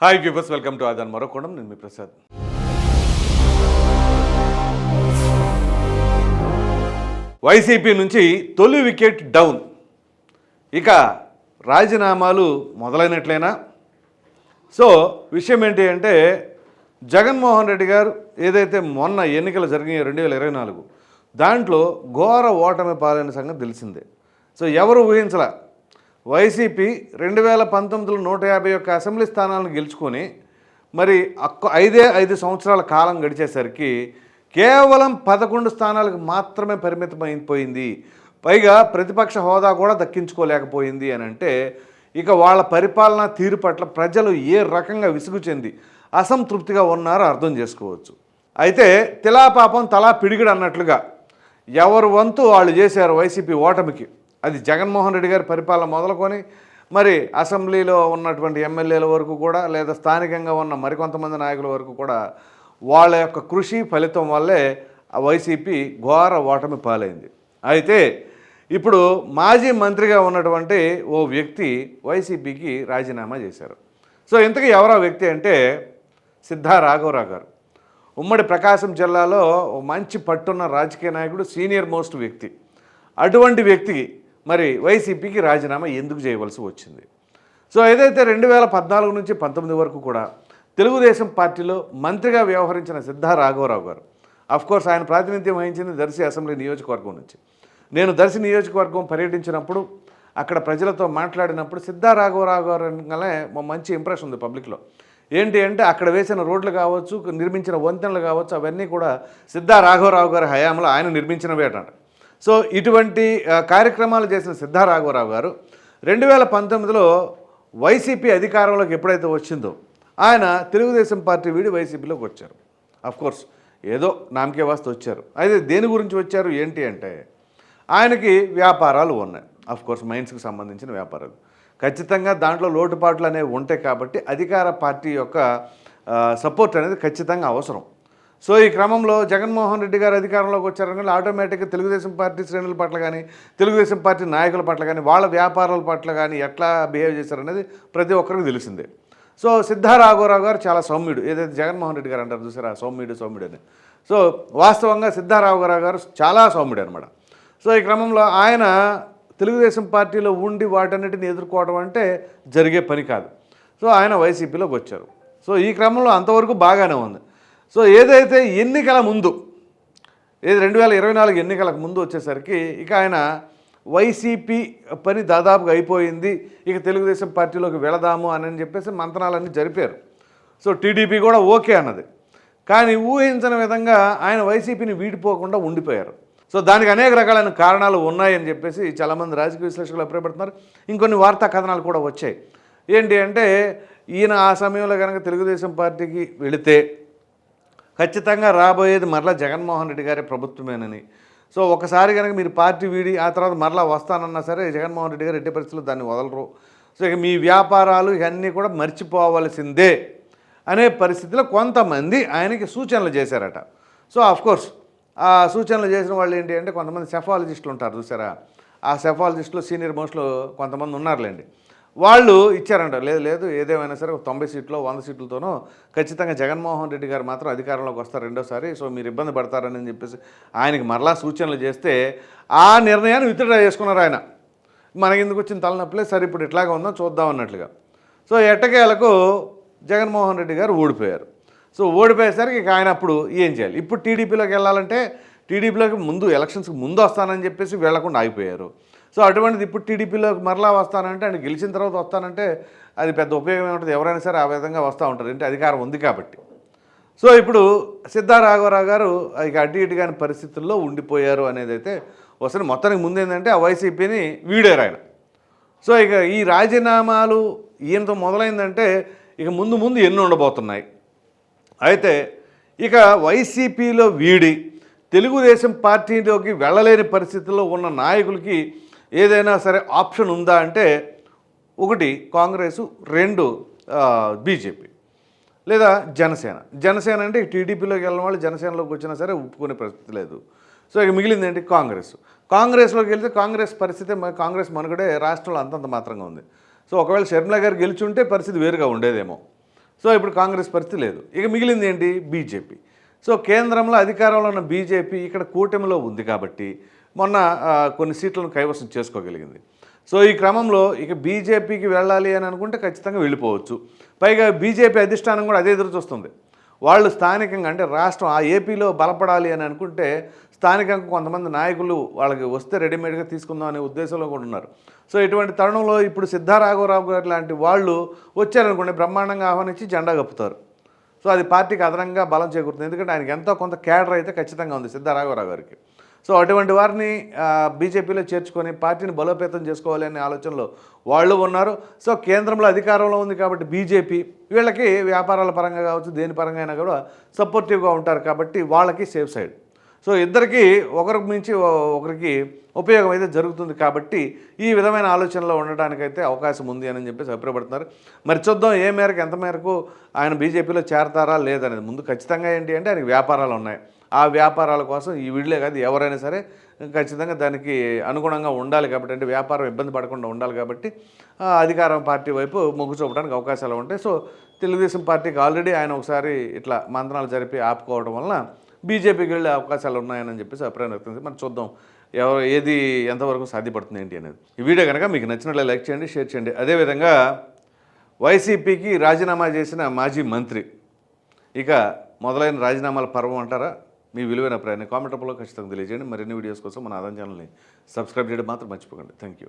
Hi viewers welcome to Aadhan Marokonam నేను మీ Prasad YCP నుంచి తొలి వికెట్ డౌన్ ఇక రాజీనామాలు మొదలైనట్లేనా? సో విషయం ఏంటి అంటే జగన్మోహన్ రెడ్డి గారు ఏదైతే మొన్న ఎన్నికలు జరిగినాయి రెండు వేల ఇరవై నాలుగు దాంట్లో ఘోర ఓటమి పాలైన సంగతి తెలిసిందే. సో ఎవరు ఊహించలా? వైసీపీ రెండు వేల పంతొమ్మిదిలో నూట యాభై ఒక్క అసెంబ్లీ స్థానాలను గెలుచుకొని మరి అక్క ఐదే ఐదు సంవత్సరాల కాలం గడిచేసరికి కేవలం పదకొండు స్థానాలకు మాత్రమే పరిమితమైపోయింది. పైగా ప్రతిపక్ష హోదా కూడా దక్కించుకోలేకపోయింది అని అంటే ఇక వాళ్ళ పరిపాలనా తీరు పట్ల ప్రజలు ఏ రకంగా విసుగు చెంది అసంతృప్తిగా ఉన్నారో అర్థం చేసుకోవచ్చు. అయితే తిలాపాపం తలా పిడిగిడు అన్నట్లుగా ఎవరు వంతు వాళ్ళు చేశారు వైసీపీ ఓటమికి? అది జగన్మోహన్ రెడ్డి గారి పరిపాలన మొదలుకొని మరి అసెంబ్లీలో ఉన్నటువంటి ఎమ్మెల్యేల వరకు కూడా లేదా స్థానికంగా ఉన్న మరికొంతమంది నాయకుల వరకు కూడా వాళ్ళ యొక్క కృషి ఫలితం వల్లే ఆ వైసీపీ ఘోర ఓటమి పాలైంది. అయితే ఇప్పుడు మాజీ మంత్రిగా ఉన్నటువంటి ఓ వ్యక్తి వైసీపీకి రాజీనామా చేశారు. సో ఇంతకీ ఎవరో వ్యక్తి అంటే సిద్ధా రాఘవరావు గారు. ఉమ్మడి ప్రకాశం జిల్లాలో ఓ మంచి పట్టున్న రాజకీయ నాయకుడు సీనియర్ మోస్ట్ వ్యక్తి. అటువంటి వ్యక్తికి మరి వైసీపీకి రాజీనామా ఎందుకు చేయవలసి వచ్చింది? సో ఏదైతే రెండు వేల పద్నాలుగు నుంచి పంతొమ్మిది వరకు కూడా తెలుగుదేశం పార్టీలో మంత్రిగా వ్యవహరించిన సిద్ధా రాఘవరావు గారు అఫ్కోర్స్ ఆయన ప్రాతినిధ్యం వహించింది దర్శి అసెంబ్లీ నియోజకవర్గం నుంచి. నేను దర్శి నియోజకవర్గం పర్యటించినప్పుడు అక్కడ ప్రజలతో మాట్లాడినప్పుడు సిద్ధా రాఘవరావు గారు అనగానే మంచి ఇంప్రెషన్ ఉంది పబ్లిక్లో ఏంటి అంటే అక్కడ వేసిన రోడ్లు కావచ్చు నిర్మించిన వంతెనలు కావచ్చు అవన్నీ కూడా సిద్ధా రాఘవరావు గారి హయాంలో ఆయన నిర్మించినవే అంటారు సో ఇటువంటి కార్యక్రమాలు చేసిన సిద్ధారాఘవరావు గారు రెండు వేల పంతొమ్మిదిలో వైసీపీ అధికారంలోకి ఎప్పుడైతే వచ్చిందో ఆయన తెలుగుదేశం పార్టీ వీడి వైసీపీలోకి వచ్చారు. అఫ్కోర్స్ ఏదో నామకే వాస్తు వచ్చారు. అయితే దేని గురించి వచ్చారు ఏంటి అంటే ఆయనకి వ్యాపారాలు ఉన్నాయి. అఫ్కోర్స్ మైన్స్కి సంబంధించిన వ్యాపారాలు. ఖచ్చితంగా దాంట్లో లోటుపాట్లు అనేవి ఉంటాయి కాబట్టి అధికార పార్టీ యొక్క సపోర్ట్ అనేది ఖచ్చితంగా అవసరం. సో ఈ క్రమంలో జగన్మోహన్ రెడ్డి గారు అధికారంలోకి వచ్చారని ఆటోమేటిక్గా తెలుగుదేశం పార్టీ శ్రేణుల పట్ల కానీ తెలుగుదేశం పార్టీ నాయకుల పట్ల కానీ వాళ్ళ వ్యాపారాల పట్ల కానీ ఎట్లా బిహేవ్ చేశారనేది ప్రతి ఒక్కరికి తెలిసిందే. సో సిద్ధారాఘవరావు గారు చాలా సౌమ్యుడు. ఏదైతే జగన్మోహన్ రెడ్డి గారు అంటారు చూసారా? సౌమ్యుడు సౌమ్యుడు అని. సో వాస్తవంగా సిద్ధారాఘవరావు గారు చాలా సౌమ్యుడు అనమాట సో ఈ క్రమంలో ఆయన తెలుగుదేశం పార్టీలో ఉండి వాటన్నిటిని ఎదుర్కోవడం అంటే జరిగే పని కాదు. సో ఆయన వైసీపీలోకి వచ్చారు. సో ఈ క్రమంలో అంతవరకు బాగానే ఉంది. సో ఏదైతే ఎన్నికల ముందు ఏది రెండు వేల ఇరవై నాలుగు ఎన్నికలకు ముందు వచ్చేసరికి ఇక ఆయన వైసీపీ పని దాదాపుగా అయిపోయింది. ఇక తెలుగుదేశం పార్టీలోకి వెళదాము అని చెప్పేసి మంతనాలన్నీ జరిపారు. సో టీడీపీ కూడా ఓకే అన్నది. కానీ ఊహించని విధంగా ఆయన వైసీపీని వీడిపోకుండా ఉండిపోయారు. సో దానికి అనేక రకాలైన కారణాలు ఉన్నాయని చెప్పేసి చాలామంది రాజకీయ విశ్లేషకులు అభిప్రాయపడుతున్నారు. ఇంకొన్ని వార్తా కథనాలు కూడా వచ్చాయి. ఏంటి అంటే ఈయన ఆ సమయంలో కనుక తెలుగుదేశం పార్టీకి వెళితే ఖచ్చితంగా రాబోయేది మరలా జగన్మోహన్ రెడ్డి గారి ప్రభుత్వమేనని. సో ఒకసారి కనుక మీరు పార్టీ వీడి ఆ తర్వాత మరలా వస్తానన్నా సరే జగన్మోహన్ రెడ్డి గారు ఎట్టి పరిస్థితుల్లో దాన్ని వదలరు. సో ఇక మీ వ్యాపారాలు ఇవన్నీ కూడా మర్చిపోవలసిందే అనే పరిస్థితిలో కొంతమంది ఆయనకి సూచనలు చేశారట. సో కోర్స్ ఆ సూచనలు చేసిన వాళ్ళు ఏంటి అంటే కొంతమంది సెఫాలజిస్టులు ఉంటారు చూసారా? ఆ సెఫాలజిస్టులు సీనియర్ మోస్ట్లో కొంతమంది ఉన్నారులేండి. వాళ్ళు ఇచ్చారంట. లేదు లేదు ఏదేమైనా సరే తొంభై సీట్లు వంద సీట్లతోనో ఖచ్చితంగా జగన్మోహన్ రెడ్డి గారు మాత్రం అధికారంలోకి వస్తారు రెండోసారి. సో మీరు ఇబ్బంది పడతారని చెప్పేసి ఆయనకి మరలా సూచనలు చేస్తే ఆ నిర్ణయాన్ని విత్డ్రా చేసుకున్నారు ఆయన. మనకి ఎందుకు వచ్చిన తలనొప్పులే? సరే ఇప్పుడు ఇట్లాగా ఉందో చూద్దాం అన్నట్లుగా. సో ఎట్టకేలకు జగన్మోహన్ రెడ్డి గారు ఓడిపోయారు. సో ఓడిపోయేసరికి ఇక ఆయన అప్పుడు ఏం చేయాలి? ఇప్పుడు టీడీపీలోకి వెళ్ళాలంటే టీడీపీలోకి ముందు ఎలక్షన్స్కి ముందు వస్తానని చెప్పేసి వెళ్ళకుండా ఆగిపోయారు. సో అటువంటిది ఇప్పుడు టీడీపీలోకి మరలా వస్తానంటే ఆయన గెలిచిన తర్వాత వస్తానంటే అది పెద్ద ఉపయోగం ఏముంటుంది ఎవరైనా సరే ఆ విధంగా వస్తూ ఉంటారు. అంటే అధికారం ఉంది కాబట్టి. సో ఇప్పుడు సిద్ధారాఘవరావు గారు ఇక అటు ఇటు కాని పరిస్థితుల్లో ఉండిపోయారు అనేది అయితే వస్తుంది మొత్తానికి ముందు ఏంటంటే ఆ వైసీపీని వీడారు ఆయన. సో ఇక ఈ రాజీనామాలు ఈయనతో మొదలైందంటే ఇక ముందు ముందు ఎన్ని ఉండబోతున్నాయి. అయితే ఇక వైసీపీలో వీడి తెలుగుదేశం పార్టీలోకి వెళ్ళలేని పరిస్థితుల్లో ఉన్న నాయకులకి ఏదైనా సరే ఆప్షన్ ఉందా అంటే ఒకటి కాంగ్రెస్ రెండు బీజేపీ లేదా జనసేన. జనసేన అంటే టీడీపీలోకి వెళ్ళిన వాళ్ళు జనసేనలోకి వచ్చినా సరే ఒప్పుకునే పరిస్థితి లేదు. సో ఇక మిగిలింది ఏంటి? కాంగ్రెస్. కాంగ్రెస్లోకి వెళ్తే కాంగ్రెస్ పరిస్థితి కాంగ్రెస్ మనుగడే రాష్ట్రంలో అంతంత మాత్రంగా ఉంది. సో ఒకవేళ షర్మిల గారు గెలిచుంటే పరిస్థితి వేరుగా ఉండేదేమో. సో ఇప్పుడు కాంగ్రెస్ పరిస్థితి లేదు. ఇక మిగిలింది ఏంటి? బీజేపీ. సో కేంద్రంలో అధికారంలో ఉన్న బీజేపీ ఇక్కడ కూటమిలో ఉంది కాబట్టి మొన్న కొన్ని సీట్లను కైవసం చేసుకోగలిగింది. సో ఈ క్రమంలో ఇక బీజేపీకి వెళ్ళాలి అని అనుకుంటే ఖచ్చితంగా వెళ్ళిపోవచ్చు. పైగా బీజేపీ అధిష్టానం కూడా అదే ఎదురు చూస్తుంది. వాళ్ళు స్థానికంగా అంటే రాష్ట్రం ఆ ఏపీలో బలపడాలి అని అనుకుంటే స్థానికంగా కొంతమంది నాయకులు వాళ్ళకి వస్తే రెడీమేడ్గా తీసుకుందాం అనే ఉద్దేశంలో కూడా ఉన్నారు. సో ఇటువంటి తరుణంలో ఇప్పుడు సిద్ధారాఘవరావు గారు లాంటి వాళ్ళు వచ్చారనుకోండి బ్రహ్మాండంగా ఆహ్వానించి జెండా కప్పుతారు. సో అది పార్టీకి అదనంగా బలం చేకూరుతుంది. ఎందుకంటే ఆయనకి ఎంతో కొంత క్యాడర్ అయితే ఖచ్చితంగా ఉంది సిద్ధరాఘవరావు గారికి. సో అటువంటి వారిని బీజేపీలో చేర్చుకొని పార్టీని బలోపేతం చేసుకోవాలి అనే ఆలోచనలో వాళ్ళు ఉన్నారు. సో కేంద్రంలో అధికారంలో ఉంది కాబట్టి బీజేపీ వీళ్ళకి వ్యాపారాల పరంగా కావచ్చు దేని పరంగా అయినా కూడా సపోర్టివ్గా ఉంటారు కాబట్టి వాళ్ళకి సేఫ్ సైడ్ సో ఇద్దరికి ఒకరికి మించి ఒకరికి ఉపయోగం అయితే జరుగుతుంది కాబట్టి ఈ విధమైన ఆలోచనలో ఉండడానికైతే అవకాశం ఉంది అని చెప్పేసి అభిప్రాయపడుతున్నారు. మరి చూద్దాం ఏ మేరకు ఎంత మేరకు ఆయన బీజేపీలో చేరతారా లేదనేది ముందు ఖచ్చితంగా ఏంటి అంటే ఆయనకి వ్యాపారాలు ఉన్నాయి. ఆ వ్యాపారాల కోసం ఈ వీళ్ళే కాదు ఎవరైనా సరే ఖచ్చితంగా దానికి అనుగుణంగా ఉండాలి కాబట్టి అంటే వ్యాపారం ఇబ్బంది పడకుండా ఉండాలి కాబట్టి అధికారం పార్టీ వైపు మొగ్గు చూపడానికి అవకాశాలు ఉంటాయి. సో తెలుగుదేశం పార్టీకి ఆల్రెడీ ఆయన ఒకసారి ఇట్లా మంత్రాలు జరిపి ఆపుకోవడం వలన బీజేపీకి వెళ్ళే అవకాశాలు ఉన్నాయని చెప్పేసి అభిప్రాయం వ్యక్తం మనం చూద్దాం ఎవరు ఏది ఎంతవరకు సాధ్యపడుతుంది ఏంటి అనేది. ఈ వీడియో కనుక మీకు నచ్చినట్లు లైక్ చేయండి షేర్ చేయండి. అదేవిధంగా వైసీపీకి రాజీనామా చేసిన మాజీ మంత్రి ఇక మొదలైన రాజీనామాల పర్వం అంటారా? మీ విలువైన ప్రయాణం కామెంట్ రూపంలో ఖచ్చితంగా తెలియజేయండి. మరిన్ని వీడియోస్ కోసం మన ఆదాయం ఛానల్ని సబ్స్క్రైబ్ చేయడం మాత్రం మర్చిపోకండి. Thank you